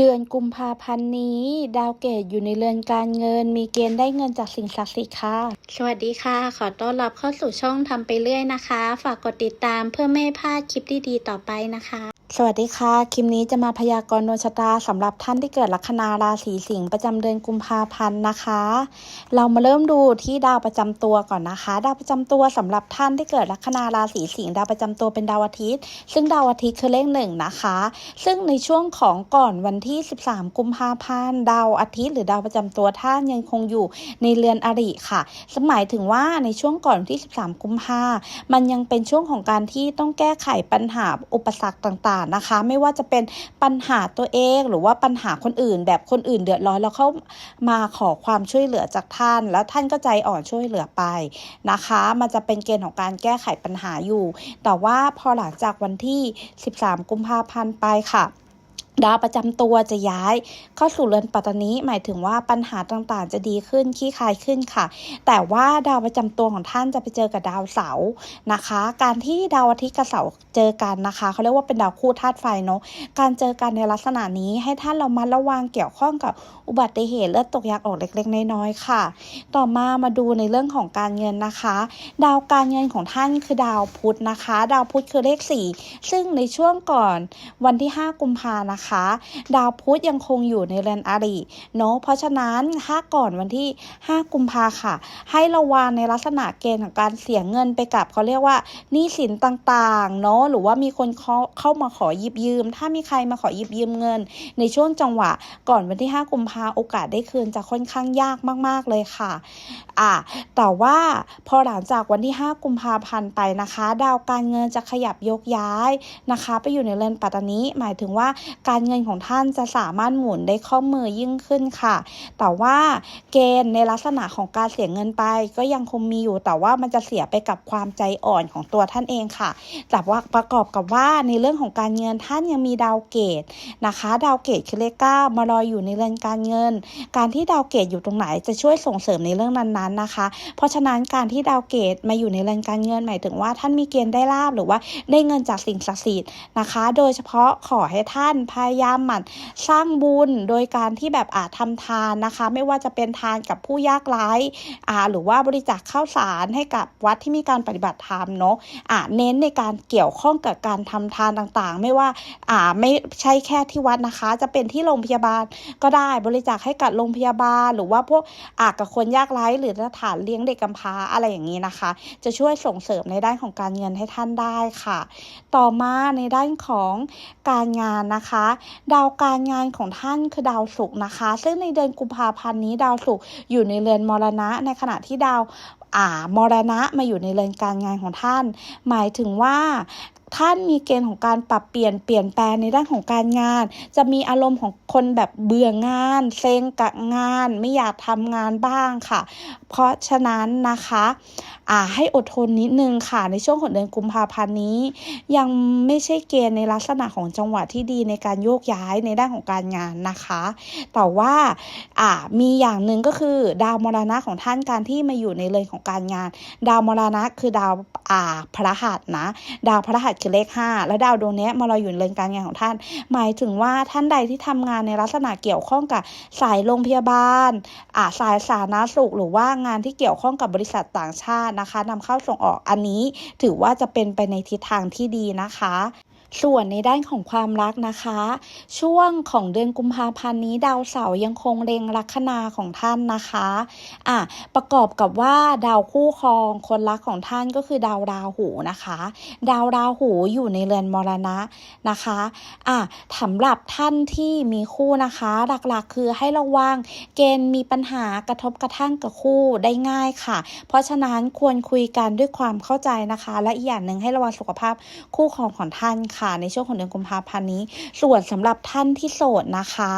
เดือนกุมภาพันธ์นี้ ดาวเกตอยู่ในเรือนการเงิน มีเกณฑ์ได้เงินจากสิ่งศักดิ์สิทธิ์ค่ะ สวัสดีค่ะ ขอต้อนรับเข้าสู่ช่องทำไปเรื่อยนะคะ ฝากกดติดตามเพื่อไม่ให้พลาดคลิปดีๆต่อไปนะคะ สวัสดีค่ะ คลิปนี้จะมาพยากรณ์ดวงชะตาสำหรับท่านที่เกิดลัคนาราศีสิงห์ประจำเดือนกุมภาพันธ์นะคะ เรามาเริ่มดูที่ดาวประจำตัวก่อนนะคะ ดาวประจำตัวสำหรับท่านที่เกิดลัคนาราศีสิงห์ดาวประจำตัวเป็นดาวอาทิตย์ ซึ่งดาวอาทิตย์คือเลขหนึ่งนะคะ ซึ่งในช่วงของก่อนวันที่ 13 กุมภาพันธ์ดาวอาทิตย์ หรือดาวประจำตัวท่านยังคงอยู่ในเรือนอริค่ะสมายถึงว่าในช่วงก่อนวันที่ 13 กุมภามันยังเป็นช่วงของการที่ต้องแก้ไขปัญหาอุปสรรคต่างๆนะคะ ไม่ว่าจะเป็นปัญหาตัวเองหรือว่าปัญหาคนอื่น แบบคนอื่นเดือดร้อนแล้วเข้ามาขอความช่วยเหลือจากท่าน แล้วท่านก็ใจอ่อนช่วยเหลือไปนะคะ มันจะเป็นเกณฑ์ของการแก้ไขปัญหาอยู่ แต่ว่าพอหลังจากวันที่ 13 กุมภาพันธ์ไปค่ะ ดาวประจำตัวจะย้ายเข้าสู่เรือนปัตตานีหมายถึงว่าปัญหาต่างๆ จะดีขึ้นขี้คายขึ้นค่ะ แต่ว่าดาวประจำตัวของท่านจะไปเจอกับดาวเสาร์นะคะ การที่ดาวอาทิตย์กับเสาร์เจอกันนะคะเขาเรียกว่าเป็นดาวคู่ธาตุไฟเนาะการเจอกันในลักษณะนี้ให้ท่านเรามาระวังเกี่ยวข้องกับอุบัติเหตุเลือดตกยางออกเล็กๆน้อยๆค่ะ ต่อมามาดูในเรื่องของการเงินนะคะ ดาวการเงินของท่านคือดาวพุธนะคะ ดาวพุธคือเลขสี่ซึ่งในช่วงก่อนวันที่ 5 กุมภานะคะดาวพุธยังคงอยู่ในเรือนอริเนาะเพราะฉะนั้นถ้าก่อนวันที่ 5 กุมภาค่ะ ให้ระวังในลักษณะเกณฑ์ของการเสียเงินไปกับเขาเรียกว่าหนี้สินต่างๆเนาะหรือว่ามีคนเข้าเข้ามาขอหยิบยืม ถ้ามีใครมาขอหยิบยืมเงิน ในช่วงจังหวะ ก่อนวันที่ 5 กุมภาโอกาสได้คืนจะค่อนข้างยากมาก ๆเลยค่ะอะแต่ว่าพอหลังจากวันที่ 5 กุมภาพันธ์ไปนะคะ ดาวการเงินจะขยับยกย้ายนะคะ ไปอยู่ในเรือนปัตตานีหมายถึงว่าการการเงินของท่านจะสามารถหมุนได้ข้อมือยิ่งขึ้นค่ะ แต่ว่าเกณฑ์ในลักษณะของการเสียเงินไป ก็ยังคงมีอยู่แต่ว่ามันจะเสียไปกับความใจอ่อนของตัวท่านเองค่ะ แต่ว่าประกอบกับว่าในเรื่องของการเงินท่านยังมีดาวเกตนะคะ ดาวเกตคือเลขเก้ามารออยู่ในเรือนการเงิน การที่ดาวเกตอยู่ตรงไหนจะช่วยส่งเสริมในเรื่องนั้นๆนะคะ เพราะฉะนั้นการที่ดาวเกตมาอยู่ในเรือนการเงินหมายถึงว่าท่านมีเกณฑ์ได้ลาบหรือว่าได้เงินจากสิ่งศักดิ์สิทธิ์นะคะ โดยเฉพาะขอให้ท่านพยายามหมั่นสร้างบุญโดยการที่แบบอาจทำทานนะคะ ไม่ว่าจะเป็นทานกับผู้ยากไร้อ่าหรือว่าบริจาคข้าวสารให้กับวัดที่มีการปฏิบัติธรรมเนาะอ่าเน้นในการเกี่ยวข้องกับการทำทานต่างๆ ไม่ว่าอ่าไม่ใช่แค่ที่วัดนะคะ จะเป็นที่โรงพยาบาลก็ได้บริจาคให้กับโรงพยาบาล หรือว่าพวกอ่ากับคนยากไร้หรือสถานเลี้ยงเด็กกำพร้าอะไรอย่างนี้นะคะ จะช่วยส่งเสริมในด้านของการเงินให้ท่านได้ค่ะ ต่อมาในด้านของการงานนะคะดาวการงานของท่านคือดาวศุกร์นะคะ ซึ่งในเดือนกุมภาพันธ์นี้ดาวศุกร์อยู่ในเรือนมรณะ ในขณะที่ดาวอ่ามรณะมาอยู่ในเรือนการงานของท่าน หมายถึงว่า ท่านมีเกณฑ์ของการปรับเปลี่ยนเปลี่ยนแปลงในด้านของการงาน จะมีอารมณ์ของคนแบบเบื่องานเซ็งกับงาน ไม่อยากทำงานบ้างค่ะ เพราะฉะนั้นนะคะอ่าให้อดทนนิดนึงค่ะในช่วงของเดือนกุมภาพันธ์นี้ ยังไม่ใช่เกณฑ์ในลักษณะของจังหวะที่ดีในการโยกย้ายในด้านของการงานนะคะ แต่ว่าอ่ามีอย่างหนึ่งก็คือดาวมรณะของท่านการที่มาอยู่ในเรือนของการงาน ดาวมรณะคือดาวอ่าพระหัสนะ ดาวพระหัสคือเลขห้าแล้วดาวดวงนี้มาลอยอยู่ในเรือนการงานของท่าน หมายถึงว่าท่านใดที่ทำงานในลักษณะเกี่ยวข้องกับสายโรงพยาบาลอ่าสายสาธารณสุขหรือว่างานที่เกี่ยวข้องกับบริษัทต่างชาตินะคะนำเข้าส่งออกอันนี้ถือว่าจะเป็นไปในทิศทางที่ดีนะคะ ส่วนในด้านของความรักนะคะ ช่วงของเดือนกุมภาพันธ์นี้ดาวเสาร์ยังคงเล็งลัคนาของท่านนะคะอะประกอบกับว่าดาวคู่ครองคนรักของท่านก็คือดาวราหูนะคะ ดาวราหูอยู่ในเรือนมรณะนะคะอะสำหรับท่านที่มีคู่นะคะ หลักๆ คือให้ระวังเกณฑ์มีปัญหากระทบกระทั่งกับคู่ได้ง่ายค่ะ เพราะฉะนั้นควรคุยกันด้วยความเข้าใจนะคะ และอีกอย่างหนึ่งให้ระวังสุขภาพคู่ครองของท่านค่ะในช่วงของเดือนกุมภาพันธ์นี้ ส่วนสำหรับท่านที่โสดนะคะ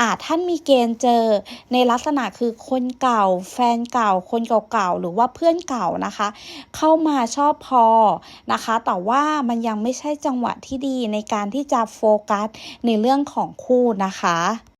อาจท่านมีเกณฑ์เจอในลักษณะคือคนเก่า แฟนเก่า คนเก่าๆหรือว่าเพื่อนเก่านะคะ เข้ามาชอบพอนะคะ แต่ว่ามันยังไม่ใช่จังหวะที่ดีในการที่จะโฟกัสในเรื่องของคู่นะคะ